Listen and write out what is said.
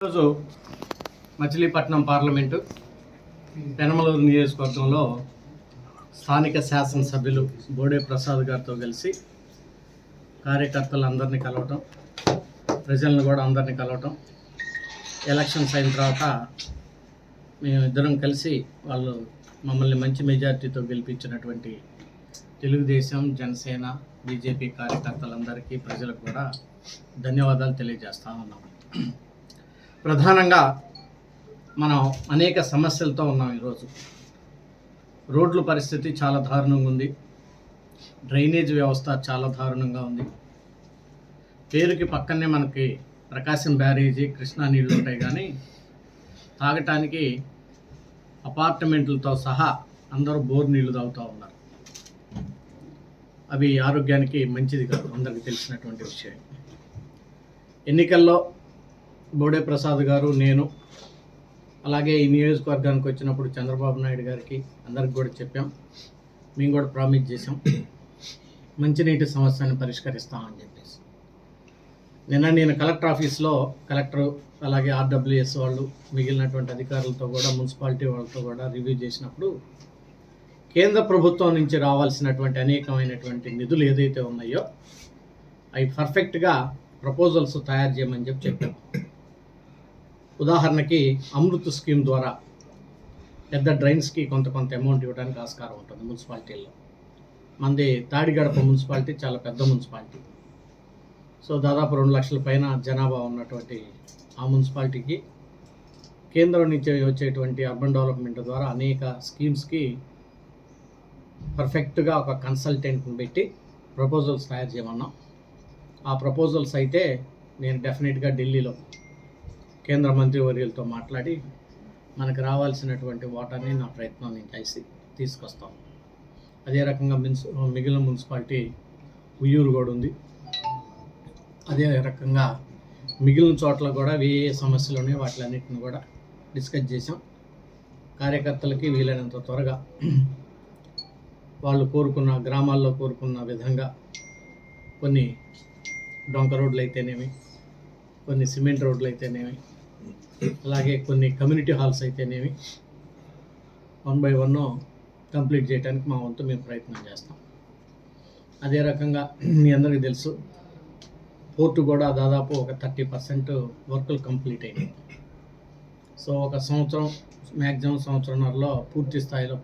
ఈరోజు మచిలీపట్నం పార్లమెంటు పెనమలూరు నియోజకవర్గంలో స్థానిక శాసనసభ్యులు బోడే ప్రసాద్ గారితో కలిసి కార్యకర్తలందరినీ కలవటం ప్రజలను కూడా అందరినీ కలవటం ఎలక్షన్స్ అయిన తర్వాత మేము ఇద్దరం కలిసి వాళ్ళు మమ్మల్ని మంచి మెజార్టీతో గెలిపించినటువంటి తెలుగుదేశం జనసేన బీజేపీ కార్యకర్తలందరికీ ప్రజలకు కూడా ధన్యవాదాలు తెలియజేస్తా ఉన్నాము ప్రధానంగా మనం అనేక సమస్యలతో ఉన్నాం ఈరోజు. రోడ్ల పరిస్థితి చాలా దారుణంగా ఉంది. డ్రైనేజ్ వ్యవస్థ చాలా దారుణంగా ఉంది. పేరుకి పక్కనే మనకి ప్రకాశం బ్యారేజీ కృష్ణా నీళ్ళు ఉంటాయి కానీ తాగటానికి అపార్ట్మెంట్లతో సహా అందరూ బోర్ నీళ్ళు తాగుతూ ఉన్నారు. అవి ఆరోగ్యానికి మంచిది కాదు అందరికీ తెలిసినటువంటి విషయం. ఎన్నికల్లో బోడే ప్రసాద్ గారు నేను అలాగే ఈ నియోజకవర్గానికి వచ్చినప్పుడు చంద్రబాబు నాయుడు గారికి అందరికి కూడా చెప్పాం. మేము కూడా ప్రామిస్ చేసాం మంచినీటి సమస్యను పరిష్కరిస్తామని చెప్పేసి. నిన్న నేను కలెక్టర్ ఆఫీస్లో కలెక్టర్ అలాగే ఆర్డబ్ల్యూఎస్ వాళ్ళు మిగిలినటువంటి అధికారులతో కూడా మున్సిపాలిటీ వాళ్ళతో కూడా రివ్యూ చేసినప్పుడు కేంద్ర ప్రభుత్వం నుంచి రావాల్సినటువంటి అనేకమైనటువంటి నిధులు ఏదైతే ఉన్నాయో అవి పర్ఫెక్ట్గా ప్రపోజల్స్ తయారు చేయమని చెప్పి చెప్పాం. ఉదాహరణకి అమృత్ స్కీమ్ ద్వారా పెద్ద డ్రైన్స్కి కొంత కొంత అమౌంట్ ఇవ్వడానికి ఆస్కారం ఉంటుంది మున్సిపాలిటీల్లో. మంది తాడిగడప మున్సిపాలిటీ చాలా పెద్ద మున్సిపాలిటీ. సో దాదాపు రెండు లక్షల పైన జనాభా ఉన్నటువంటి ఆ మున్సిపాలిటీకి కేంద్రం నుంచి వచ్చేటువంటి అర్బన్ డెవలప్మెంట్ ద్వారా అనేక స్కీమ్స్కి పర్ఫెక్ట్గా ఒక కన్సల్టెంట్ని పెట్టి ప్రపోజల్స్ తయారు చేయమన్నాం. ఆ ప్రపోజల్స్ అయితే నేను డెఫినెట్గా ఢిల్లీలో కేంద్ర మంత్రివర్యులతో మాట్లాడి మనకు రావాల్సినటువంటి వాటర్ని నా ప్రయత్నం నేను చేసి తీసుకొస్తాం. అదే రకంగా మున్సి మిగిలిన మున్సిపాలిటీ ఉయ్యూరు కూడా ఉంది. అదే రకంగా మిగిలిన చోట్ల కూడా ఏ ఏ సమస్యలు ఉన్నాయో వాటిలన్నిటిని కూడా డిస్కస్ చేసాం కార్యకర్తలకి వీలైనంత త్వరగా వాళ్ళు కోరుకున్న గ్రామాల్లో కోరుకున్న విధంగా కొన్ని డొంక రోడ్లు అయితేనేమి కొన్ని సిమెంట్ రోడ్లు అయితేనేమి అలాగే కొన్ని కమ్యూనిటీ హాల్స్ అయితేనేమి వన్ బై వన్ కంప్లీట్ చేయడానికి మా వంతు మేము ప్రయత్నం చేస్తాం. అదే రకంగా మీ అందరికీ తెలుసు పోర్టు కూడా దాదాపు ఒక థర్టీ పర్సెంట్ వర్కులు కంప్లీట్ అయినాయి. సో ఒక సంవత్సరం మ్యాక్సిమం సంవత్సరంలో పూర్తి స్థాయిలో